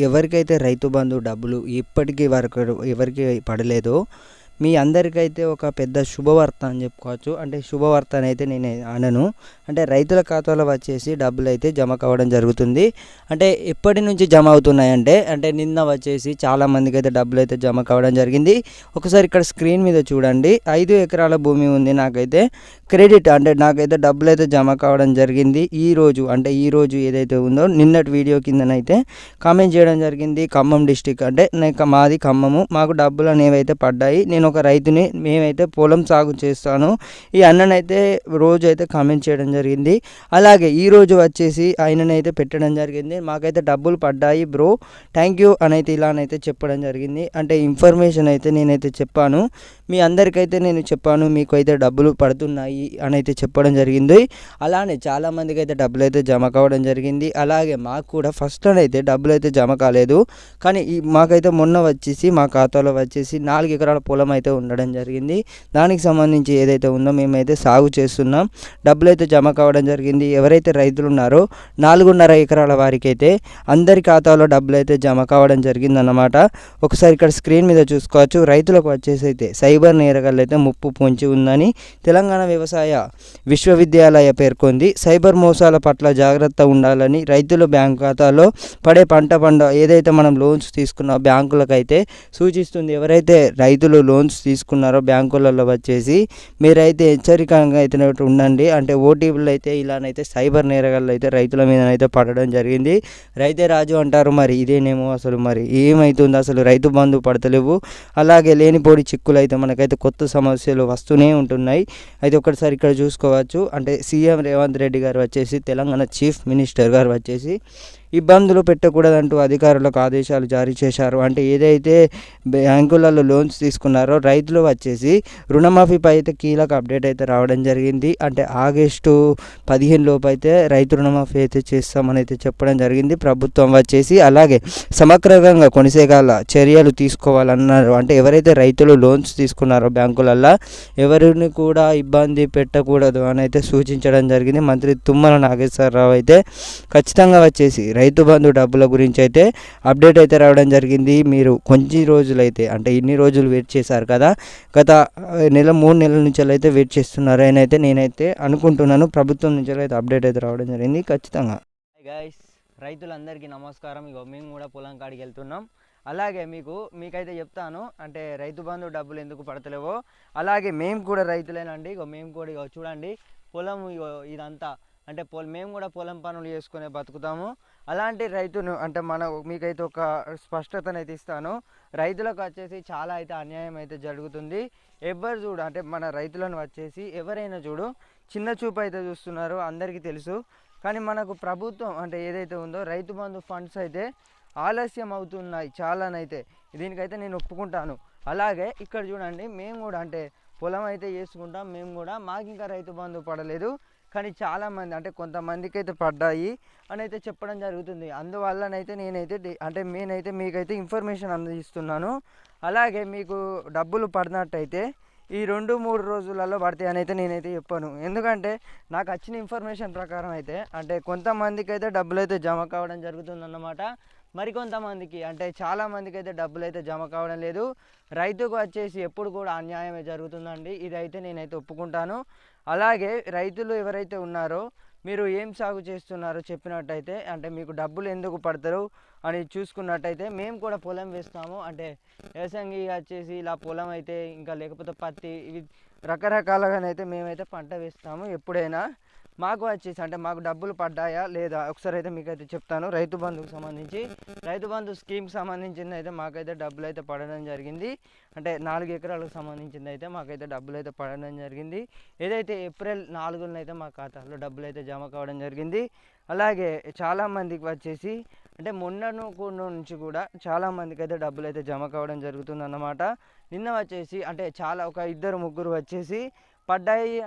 ఎవరికైతే రైతు బంధు డబ్బులు ఇప్పటికీ వరకు ఎవరికి పడలేదో మీ అందరికైతే ఒక పెద్ద శుభవార్త అని చెప్పుకోవచ్చు. అంటే శుభవార్త అని అయితే నేను అనను. అంటే రైతుల ఖాతాలో వచ్చేసి డబ్బులు అయితే జమ కావడం జరుగుతుంది. అంటే ఎప్పటి నుంచి జమ అవుతున్నాయంటే అంటే నిన్న వచ్చేసి చాలా మందికి అయితే డబ్బులు అయితే జమ కావడం జరిగింది. ఒకసారి ఇక్కడ స్క్రీన్ మీద చూడండి. ఐదు ఎకరాల భూమి ఉంది నాకైతే. క్రెడిట్ అంటే నాకైతే డబ్బులు అయితే జమ కావడం జరిగింది. ఈ రోజు అంటే ఈ రోజు ఏదైతే ఉందో నిన్నటి వీడియో కిందనైతే కామెంట్ చేయడం జరిగింది. ఖమ్మం డిస్టిక్ అంటే మాది ఖమ్మము. మాకు డబ్బులు అనేవి అయితే పడ్డాయి. నేను ఒక రైతుని మేమైతే పొలం సాగు చేస్తాను. ఈ అన్ననైతే రోజు అయితే కామెంట్ చేయడం జరిగింది. అలాగే ఈరోజు వచ్చేసి ఆయననైతే పెట్టడం జరిగింది. మాకైతే డబ్బులు పడ్డాయి బ్రో. థ్యాంక్ యూ అని అయితే ఇలానైతే చెప్పడం జరిగింది. అంటే ఇన్ఫర్మేషన్ అయితే నేనైతే చెప్పాను. మీ అందరికైతే నేను చెప్పాను మీకు అయితే డబ్బులు పడుతున్నాయి అని అయితే చెప్పడం జరిగింది. అలానే చాలామందికి అయితే డబ్బులు అయితే జమ కావడం జరిగింది. అలాగే మాకు కూడా ఫస్ట్ అయితే డబ్బులు అయితే జమ కాలేదు. కానీ ఈ మాకైతే మొన్న వచ్చేసి మా ఖాతాలో వచ్చేసి నాలుగు ఎకరాల పొలం అయితే అయితే ఉండడం జరిగింది. దానికి సంబంధించి ఏదైతే ఉందో మేమైతే సాగు చేస్తున్నాం. డబ్బులు అయితే జమ కావడం జరిగింది. ఎవరైతే రైతులు ఉన్నారో నాలుగున్నర ఎకరాల వారికి అయితే అందరి ఖాతాలో డబ్బులు అయితే జమ కావడం జరిగిందన్నమాట. ఒకసారి ఇక్కడ స్క్రీన్ మీద చూసుకోవచ్చు. రైతులకు వచ్చేసి అయితే సైబర్ నేరగాళ్ళు అయితే ముప్పు పొంచి ఉందని తెలంగాణ వ్యవసాయ విశ్వవిద్యాలయ పేర్కొంది. సైబర్ మోసాల పట్ల జాగ్రత్త ఉండాలని రైతుల బ్యాంక్ ఖాతాలో పడే పంట పంట ఏదైతే మనం లోన్స్ తీసుకున్న బ్యాంకులకైతే సూచిస్తుంది. ఎవరైతే రైతులు లోన్ లోన్స్ తీసుకున్నారో బ్యాంకులలో వచ్చేసి మీరైతే హెచ్చరికంగా అయితే ఉండండి. అంటే ఓటీపీలు అయితే ఇలానైతే సైబర్ నేరగాళ్ళు అయితే రైతుల మీద అయితే పడడం జరిగింది. రైతే రాజు అంటారు మరి ఇదేనేమో అసలు మరి ఏమవుతుంది అసలు రైతు బంధు పడతలేవు. అలాగే లేనిపోడి చిక్కులు అయితే మనకైతే కొత్త సమస్యలు వస్తూనే ఉంటున్నాయి. అయితే ఒకటిసారి ఇక్కడ చూసుకోవచ్చు. అంటే సీఎం రేవంత్ రెడ్డి గారు వచ్చేసి తెలంగాణ చీఫ్ మినిస్టర్ గారు వచ్చేసి ఇబ్బందులు పెట్టకూడదంటూ అధికారులకు ఆదేశాలు జారీ చేశారు. అంటే ఏదైతే బ్యాంకులలో లోన్స్ తీసుకున్నారో రైతులు వచ్చేసి రుణమాఫీపై అయితే కీలక అప్డేట్ అయితే రావడం జరిగింది. అంటే ఆగస్టు పదిహేను లోపు అయితే రైతు రుణమాఫీ అయితే చేస్తామని అయితే చెప్పడం జరిగింది. ప్రభుత్వం వచ్చేసి అలాగే సమగ్రంగా కొనసాగాల చర్యలు తీసుకోవాలన్నారు. అంటే ఎవరైతే రైతులు లోన్స్ తీసుకున్నారో బ్యాంకులల్లో ఎవరిని కూడా ఇబ్బంది పెట్టకూడదు అని అయితే సూచించడం జరిగింది. మంత్రి తుమ్మల నాగేశ్వరరావు అయితే ఖచ్చితంగా వచ్చేసి రైతు బంధు డబ్బుల గురించి అయితే అప్డేట్ అయితే రావడం జరిగింది. మీరు కొంచెం రోజులైతే అంటే ఇన్ని రోజులు వెయిట్ చేశారు కదా గత నెల మూడు నెలల నుంచి అయితే వెయిట్ చేస్తున్నారు అని అయితే నేనైతే అనుకుంటున్నాను. ప్రభుత్వం నుంచి అయితే అప్డేట్ అయితే రావడం జరిగింది. ఖచ్చితంగా. గైస్ రైతులందరికీ నమస్కారం. ఇగో మేము కూడా పొలం కాడికి వెళ్తున్నాం. అలాగే మీకు మీకైతే చెప్తాను అంటే రైతు బంధు డబ్బులు ఎందుకు పడతలేవో అలాగే మేము కూడా రైతులేనండి. ఇక మేము కూడా ఇక చూడండి పొలం ఇగో ఇదంతా అంటే పొలం మేము కూడా పొలం పనులు చేసుకునే బతుకుతాము. అలాంటి రైతును అంటే మన మీకైతే ఒక స్పష్టతనైతే ఇస్తాను. రైతులకు వచ్చేసి చాలా అయితే అన్యాయం అయితే జరుగుతుంది. ఎవరు చూడు అంటే మన రైతులను వచ్చేసి ఎవరైనా చూడు చిన్న చూపు అయితే చూస్తున్నారు అందరికీ తెలుసు. కానీ మనకు ప్రభుత్వం అంటే ఏదైతే ఉందో రైతు బంధు ఫండ్స్ అయితే ఆలస్యం అవుతున్నాయి చాలానైతే. దీనికైతే నేను ఒప్పుకుంటాను. అలాగే ఇక్కడ చూడండి మేము కూడా అంటే పొలం అయితే చేసుకుంటాం మేము కూడా మాకు ఇంకా రైతు బంధు పడలేదు. కానీ చాలామంది అంటే కొంతమందికి అయితే పడ్డాయి అని అయితే చెప్పడం జరుగుతుంది. అందువల్లనైతే నేనైతే అంటే నేనైతే మీకైతే ఇన్ఫర్మేషన్ అందిస్తున్నాను. అలాగే మీకు డబ్బులు పడినట్టయితే ఈ రెండు మూడు రోజులలో పడతాయి అని అయితే నేనైతే చెప్పాను. ఎందుకంటే నాకు వచ్చిన ఇన్ఫర్మేషన్ ప్రకారం అయితే అంటే కొంతమందికి అయితే డబ్బులు అయితే జమ కావడం జరుగుతుందన్నమాట. మరికొంతమందికి అంటే చాలామందికి అయితే డబ్బులు అయితే జమ కావడం లేదు. రైతుకు వచ్చేసి ఎప్పుడు కూడా అన్యాయమే జరుగుతుందండి. ఇదైతే నేనైతే ఒప్పుకుంటాను. అలాగే రైతులు ఎవరైతే ఉన్నారో మీరు ఏం సాగు చేస్తున్నారో చెప్పినట్టయితే అంటే మీకు డబ్బులు ఎందుకు పడతారు అని చూసుకున్నట్టయితే మేము కూడా పొలం వేస్తాము. అంటే వ్యవసాయంగా వచ్చేసి ఇలా పొలం అయితే ఇంకా లేకపోతే పత్తి ఇవి రకరకాలుగానైతే మేమైతే పంట వేస్తాము ఎప్పుడైనా. మాకు వచ్చేసి అంటే మాకు డబ్బులు పడ్డాయా లేదా? ఒకసారి అయితే మీకు అయితే చెప్తాను. రైతు బంధుకు సంబంధించి రైతు బంధు స్కీమ్కి సంబంధించింది అయితే మాకైతే డబ్బులు అయితే పడడం జరిగింది. అంటే నాలుగు ఎకరాలకు సంబంధించింది అయితే మాకైతే డబ్బులు అయితే పడడం జరిగింది. ఏదైతే ఏప్రిల్ నాలుగున అయితే మా ఖాతాలో డబ్బులు అయితే జమ కావడం జరిగింది. అలాగే చాలామందికి వచ్చేసి అంటే మొన్న నుంచి కూడా చాలామందికి అయితే డబ్బులు అయితే జమ కావడం జరుగుతుంది అన్నమాట నిన్న వచ్చేసి అంటే చాలా ఒక ఇద్దరు ముగ్గురు వచ్చేసి పడ్డాయి